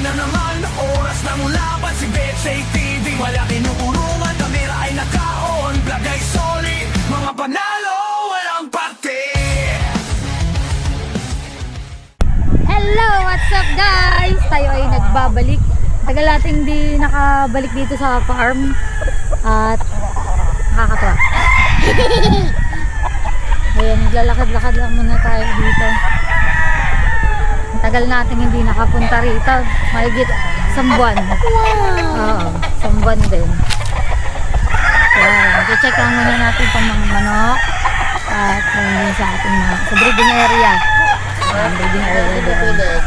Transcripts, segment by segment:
Na naman, oras na mulaban si Betsa TV Wala tinutulungan, Tagal nating di nakabalik dito sa farm. At nakakatawa. Ayan, naglalakad-lakad lang muna tayo dito. Ang Tagal nating hindi nakapunta rito. Mahigit isang buwan. Oo, isang buwan din. Ayan, check lang muna natin pang mga manok. At uh, sa ating mga sa breeding area. Ayan, breeding area din. Ayan,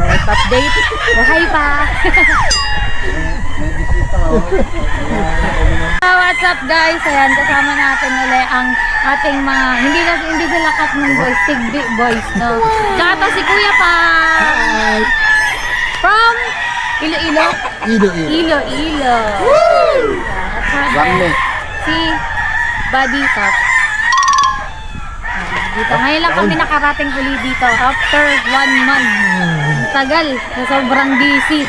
life update. Oh, hi pa! Ah, What's up guys? Ayan, kasama natin ulit ang ating mga, hindi na hindi sila cut ng boys, tigbi boys, no? Tsaka to si Kuya pa! From Iloilo? Ilo-ilo. Iloilo. At saka Wangne. si Buddy Top. Dito. Ngayon lang kami nakarating uli dito after one month. Tagal. So, sobrang busy.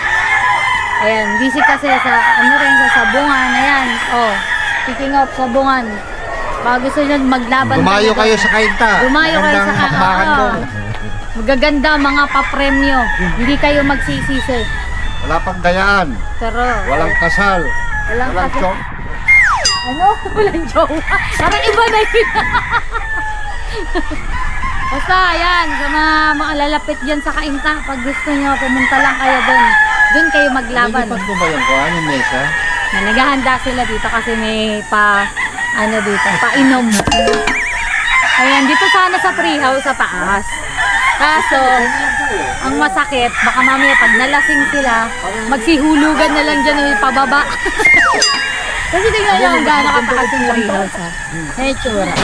Ayan, busy kasi sa ano rin sa sabungan. Ayan. Oh, speaking of sabungan. Bago gusto nyo maglaban Dumayo kayo sa kainta. Dumayo kayo sa Magandang ka- hakbakan oo. doon. Magaganda mga papremyo. Hindi kayo magsisisi. Wala pang dayaan. Pero, Walang kasal. walang, Walang chok. Ano? Walang jowa. Parang iba na yun. Basta, ayan, sa mga, mga lalapit dyan sa kainta, pag gusto nyo, pumunta lang kayo doon. Doon kayo maglaban. Nilipat mo ba yung kuhan yung mesa? Na naghahanda sila dito kasi may pa, ano dito, painom. Ayan, dito sana sa treehouse sa taas. Kaso, ang masakit, baka mamaya pag nalasing sila, magsihulugan na lang dyan pababa. Kasi tingnan nyo ang gano'n katakas yung treehouse ha. May tsura.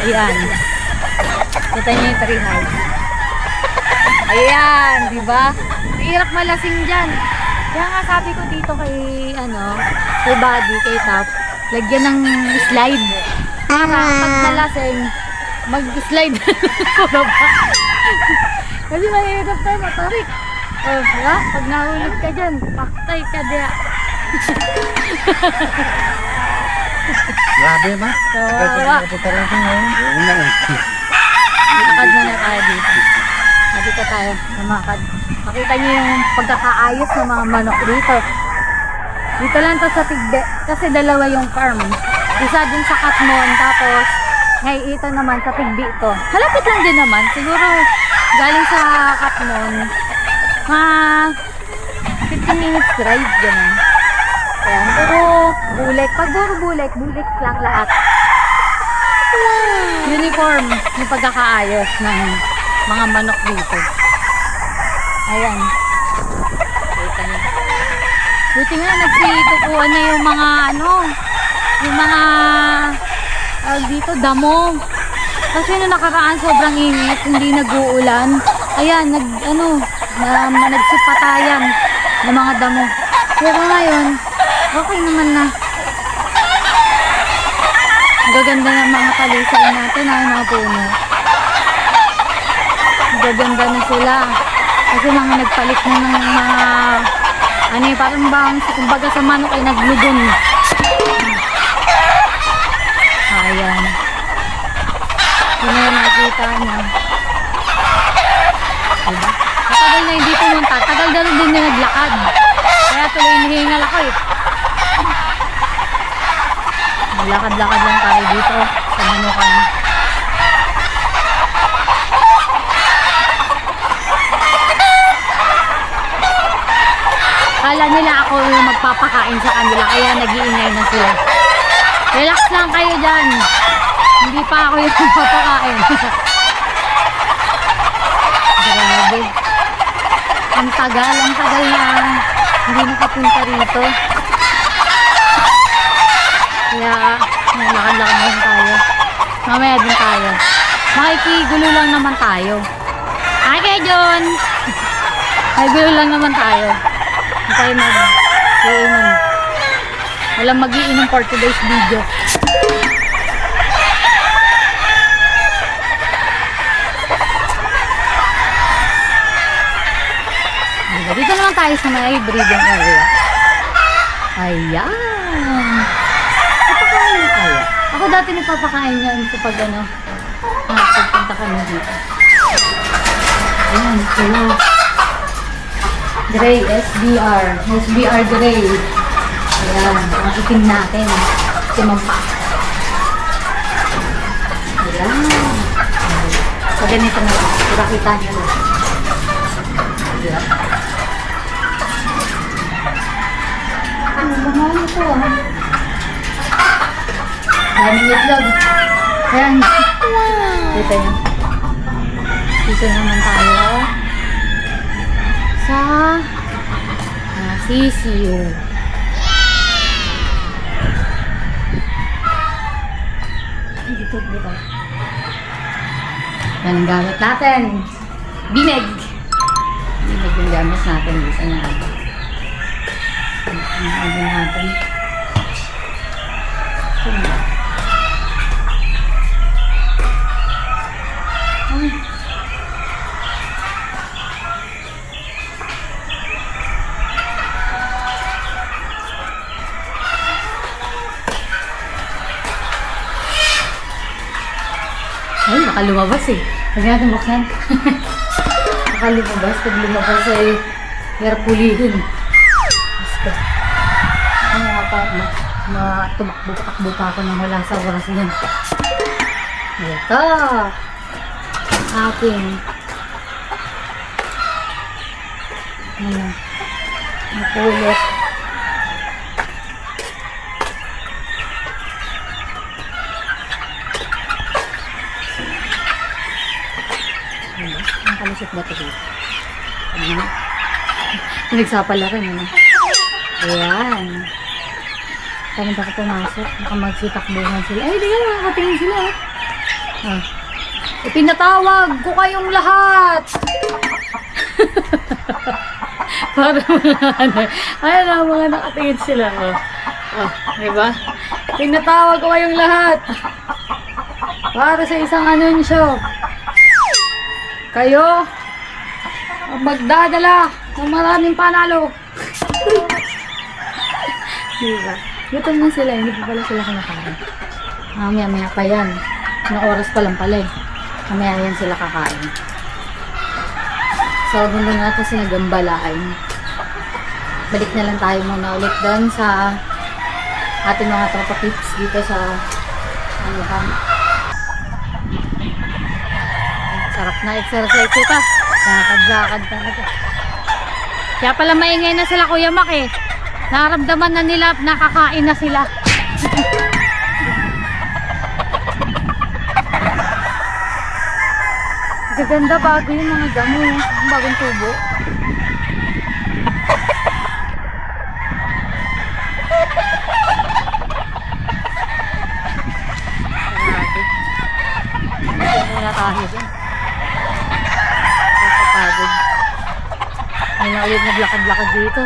Ayan. Kita nyo yung treehouse. Ayan, di ba? Hirap malasing dyan. Kaya nga sabi ko dito kay, ano, kay Buddy, kay Tap, lagyan ng slide. Para pag nalasing, mag-slide na baba. Kasi mahirap tayo matarik. Oh, ha? Pag nahulog ka dyan, paktay ka diya. Grabe ma. Kawawa. Punta rin ko ngayon. Oo na eh. Lakad na tayo dito. Dito tayo, lumakad. Makita niyo yung pagkakaayos ng mga manok dito. Dito lang to sa Tigbe. Kasi dalawa yung farm. Isa dun sa Katmon, tapos ngay ito naman sa Tigbe ito. Halapit lang din naman. Siguro galing sa Katmon, mga 15 minutes drive, gano'n. Ayan, puro bulik. Pag puro bulik, bulik lang lahat uniform yung pagkakaayos ng mga manok dito. Ayan. Kita niyo. Buti nga nagsitupuan na yung mga ano, yung mga tawag dito, damo. Kasi nung nakaraan sobrang init, hindi nag-uulan. Ayan, nag, ano, na nagsipatayan ng mga damo. Pero ngayon, okay naman na. Gaganda ng mga talisay natin ay mga puno. Gaganda na sila. Kasi mga nagpalit na ng mga ano eh, parang bang kumbaga sa manok ay naglugon. Ayan. Yun na yung nakita niya. Diba? Matagal na hindi pumunta. Tagal na rin din na naglakad. Kaya tuloy nahingal ako eh. Maglakad-lakad lang tayo dito sa manukan. Kala nila ako yung magpapakain sa kanila kaya nag-iingay na sila. Relax lang kayo dyan. Hindi pa ako yung magpapakain. Grabe. Ang tagal, ang tagal na hindi nakapunta rito. Kaya, lakad-lakad lang tayo. Mamaya din tayo. Makikigulo lang naman tayo. John! May bilo lang naman tayo. Hindi tayo mag iinom. Walang magiinom for today's video. Dito naman tayo sa may breeding area. Ayan. Tayo. Ako dati nagpapakain yan kapag ano, nakapagpunta kami dito. Ayan, sila. Gray, SBR. SBR Gray. Ayan, ang itim natin. Timampa. Ayan. So, ganito na lang. Para kita nyo na. Ayan. Ano nga ito ah? Daming itlog. Ayan. Dito yun. Dito naman tayo sa uh, CCU. Ay, dito, dito. Yan ang gamit natin. Bineg. Bineg yung gamit natin dito na. Ang ano natin. Ito. Ay. Ay, nakalumabas eh. Huwag natin buksan. nakalumabas. Pag lumabas ay yarpulihin. Basta. Ano nga pa, ma, ma tumakbo, takbo pa ako nang wala sa oras yan. Ito. Aking. Ano? Napulot. Ano? Kalusot ba dito? Ano? Pinagsapala rin, ano? Ayan. Parang baka pumasok. Baka magsitakbuhan sila. Ay, di nga, nakakatingin sila. oh. Ah. Ipinatawag ko kayong lahat! Para mga ano. Ayan na, mga nakatingin sila. Oh. Oh, di ba? Pinatawag ko kayong lahat. Para sa isang anunsyo. Kayo magdadala ng maraming panalo. diba? Gutom na sila, hindi pa pala sila kumakain. Mamaya maya pa yan. Anong oras pa lang pala eh. Mamaya yan sila kakain. So, ganda na ito sinagambalain. Balik na lang tayo muna ulit doon sa ating mga tropa tips dito sa ano ka. Sarap na exercise ito. Lakad-lakad talaga. Kaya pala maingay na sila Kuya Mak eh. Naramdaman na nila, nakakain na sila. Gaganda bago yung mga damo. Bagong tubo. Grabe. Hindi na tayo dyan. Nakakapagod. Hindi na ulit naglakad-lakad dito.